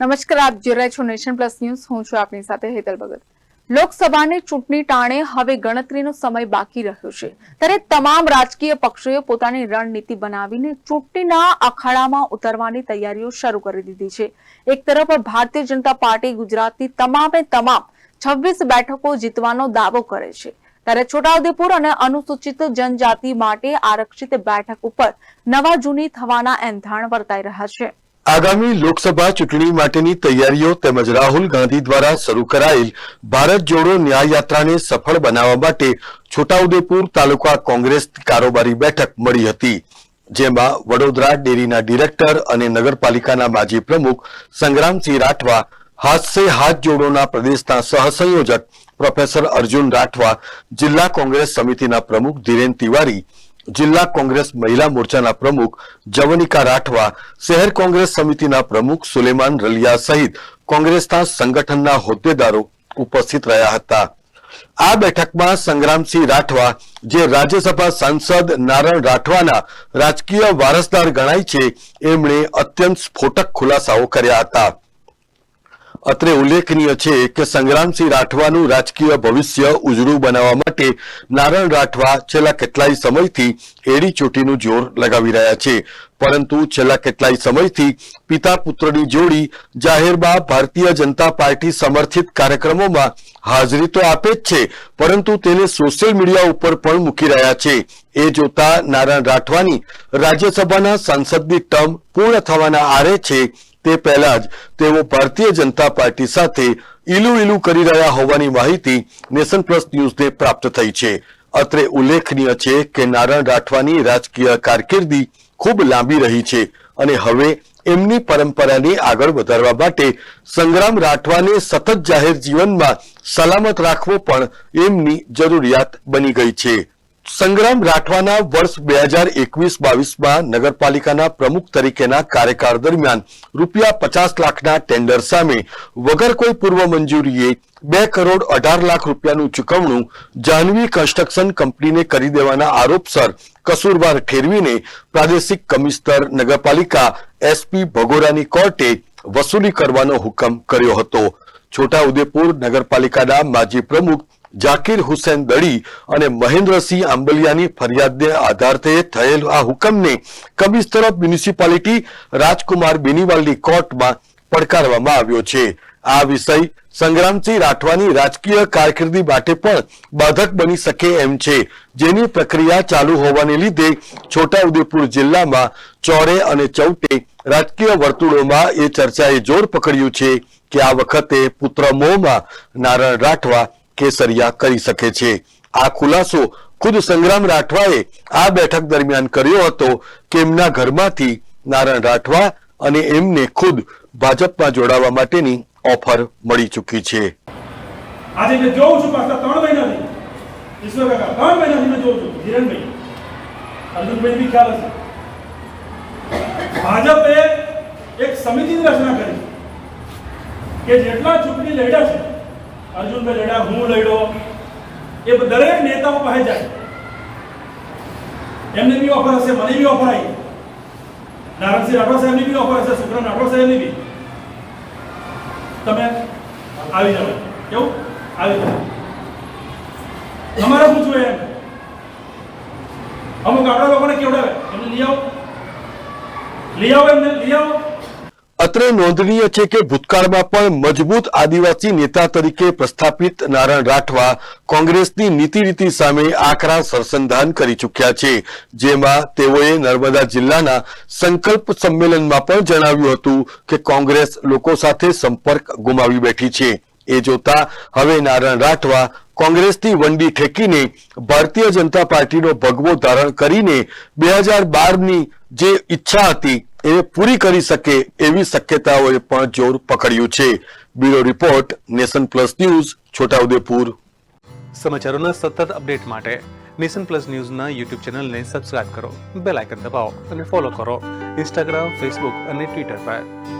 નમસ્કાર, આપ જોઈ રહ્યા છો નેશન પ્લસ ન્યૂઝ. હું છું આપની સાથે હેતલ ભગત. લોકસભાની ચૂંટણી ટાણે હવે ગણતરીનો સમય બાકી રહ્યો છે. ત્યારે તમામ રાજકીય પક્ષોએ પોતાની રણનીતિ બનાવીને ચૂંટણીના અખાડામાં ઉતરવાની તૈયારીઓ શરૂ કરી દીધી છે. એક તરફ ભારતીય જનતા પાર્ટી ગુજરાતની તમામે તમામ છવ્વીસ બેઠકો જીતવાનો દાવો કરે છે. ત્યારે છોટાઉદેપુર અને અનુસૂચિત જનજાતિ માટે આરક્ષિત બેઠક ઉપર નવા જૂની થવાના એંધાણ વર્તાઈ રહ્યા છે. આગામી લોકસભા ચૂંટણી માટેની તૈયારીઓ તેમજ રાહુલ ગાંધી દ્વારા શરૂ કરાયેલ ભારત જોડો ન્યાય સફળ બનાવવા માટે છોટાઉદેપુર તાલુકા કોંગ્રેસ કારોબારી બેઠક મળી હતી, જેમાં વડોદરા ડેરીના ડિરેક્ટર અને નગરપાલિકાના માજી પ્રમુખ સંગ્રામસિંહ રાઠવા હાથ હાથ જોડોના પ્રદેશના સહસંયોજક પ્રોફેસર અર્જુન રાઠવા, જિલ્લા કોંગ્રેસ સમિતિના પ્રમુખ ધીરેન તિવારી જિલ્લા કોંગ્રેસ મહિલા મોરચાના પ્રમુખ જવનિકા રાઠવા, શહેર કોંગ્રેસ સમિતિના પ્રમુખ સુલેમાન રલિયા સહિત કોંગ્રેસના સંગઠનના હોદ્દેદારો ઉપસ્થિત રહ્યા હતા. આ બેઠકમાં સંગ્રામસિંહ રાઠવા, જે રાજ્યસભા સાંસદ નારણ રાઠવાના રાજકીય વારસદાર ગણાય છે, એમણે અત્યંત સ્ફોટક ખુલાસાઓ કર્યા હતા. અત્રે ઉલ્લેખનીય છે કે સંગ્રામસિંહ રાઠવાનું રાજકીય ભવિષ્ય ઉજળું બનાવવા માટે નારણ રાઠવા છેલ્લા કેટલાય સમયથી એડી ચોટીનું જોર લગાવી રહ્યા છે. પરંતુ છેલ્લા કેટલાય સમયથી પિતા પુત્રની જોડી જાહેરમાં ભારતીય જનતા પાર્ટી સમર્થિત કાર્યક્રમોમાં હાજરી તો આપે જ છે, પરંતુ તેને સોશિયલ મીડિયા ઉપર પણ મૂકી રહ્યા છે. એ જોતા નારાયણ રાઠવાની રાજ્યસભાના સાંસદની ટર્મ પૂર્ણ થવાના આરે છે. તે પહેલા જ તેઓ ભારતીય જનતા પાર્ટી સાથે ઈલું ઈલું કરી રહ્યા હોવાની માહિતી નેશન પ્લસ ન્યૂઝને પ્રાપ્ત થઈ છે. અત્રે ઉલ્લેખનીય છે કે નારાયણ રાઠવાની રાજકીય કારકિર્દી ખૂબ લાંબી રહી છે અને હવે એમની પરંપરાને આગળ વધારવા માટે સંગ્રામ રાઠવાને સતત જાહેર જીવનમાં સલામત રાખવો પણ એમની જરૂરિયાત બની ગઈ છે. સંગ્રામ રાઠવાના વર્ષ બે હજાર એકવીસ બાવીસમાં નગરપાલિકાના પ્રમુખ તરીકેના કાર્યકાળ દરમિયાન રૂપિયા પચાસ લાખના ટેન્ડર સામે વગર કોઈ પૂર્વ મંજૂરીએ બે કરોડ અઢાર લાખ રૂપિયાનું ચૂકવણું જાહ્નવી કન્સ્ટ્રક્શન કંપનીને કરી દેવાના આરોપસર કસૂરવાર ઠેરવીને પ્રાદેશિક કમિશનર નગરપાલિકા એસપી ભગોરાની કોર્ટે વસૂલી કરવાનો હુકમ કર્યો હતો. છોટાઉદેપુર નગરપાલિકાના માજી પ્રમુખ જાકીર હુસેન દડી અને મહેન્દ્રસિંહ આંબલિયાની ફરિયાદને આધારે થયેલ આ હુકમને કમિશનર ઓફ મ્યુનિસિપાલિટી રાજકુમાર બેનીવાલની કોર્ટમાં પડકારવામાં આવ્યો છે. આ વિષય સંગ્રામસિંહ રાઠવાની રાજકીય કારકિર્દી માટે પણ બાધક બની શકે એમ છે. જેની પ્રક્રિયા ચાલુ હોવાને લીધે છોટાઉદેપુર જિલ્લામાં ચોરે અને ચૌટે રાજકીય વર્તુળોમાં એ ચર્ચાએ જોર પકડ્યું છે કે આ વખતે પુત્ર મોહમાં નારાયણ રાઠવા કેસરિયા કરી શકે છે. આ ખુલાસો ખુદ સંગ્રામ રાઠવાએ આ બેઠક દરમિયાન કર્યો હતો કે એમના ઘરમાંથી નારાયણ રાઠવા અને એમને ખુદ ભાજપમાં જોડાવા માટેની ઓફર મળી ચૂકી છે. આજે મેં જોઉં છું પાછા ત્રણ મહિનાથી. ઈશ્વર કાકા, ત્રણ મહિનાથી મેં જોઉં છું. ધીરેનભાઈ અર્જુનભાઈ બી ખ્યાલ હશે. ભાજપે એક સમિતિની રચના કરી કે જેટલા ચૂંટણી લડ્યા છે અર્જુનભાઈ લડ્યા હું લડ્યો. એ દરેક નેતાઓ પાસે જાય. એમને બી ઓફર હશે, મને બી ઓફર આવી. નારાયણસિંહ રાઠોડ સાહેબની બી ઓફર હશે, સુખરામ રાઠોડ સાહેબની બી. તમે આવી જાઓ. કેવું? આવી જાઓ. તમારે શું જોઈએ? એમ અમુક આપણા લોકોને કેવડાવે? એમને લઈ આવો. લઈ આવો એમને, લઈ આવો. અત્રે નોંધનીય છે કે ભૂતકાળમાં પણ મજબૂત આદિવાસી નેતા તરીકે પ્રસ્થાપિત નારાયણ રાઠવા કોંગ્રેસની નીતિ રીતિ સામે આકરા સરસંધાન કરી ચૂક્યા છે. જેમાં તેઓએ નર્મદા જિલ્લાના સંકલ્પ સંમેલનમાં પણ જણાવ્યું હતું કે કોંગ્રેસ લોકો સાથે સંપર્ક ગુમાવી બેઠી છે. એ જોતા હવે નારાયણ રાઠવા કોંગ્રેસની વંડી ઠેકીને ભારતીય જનતા પાર્ટીનો ભગવો ધારણ કરીને બે હજાર બારની જે ઈચ્છા હતી એ પૂરી કરી શકે એવી શક્યતાઓએ પણ જોર પકડ્યું છે. Bureau report, Nation Plus News, Chhotaudepur. સમાચારોના સતત અપડેટ માટે નેશન પ્લસ ન્યૂઝના યુટ્યુબ ચેનલને સબસ્ક્રાઇબ કરો, બેલ આઇકન દબાવો અને ફોલો કરો. ઇન્સ્ટાગ્રામ, ફેસબુક અને ટ્વિટર પર.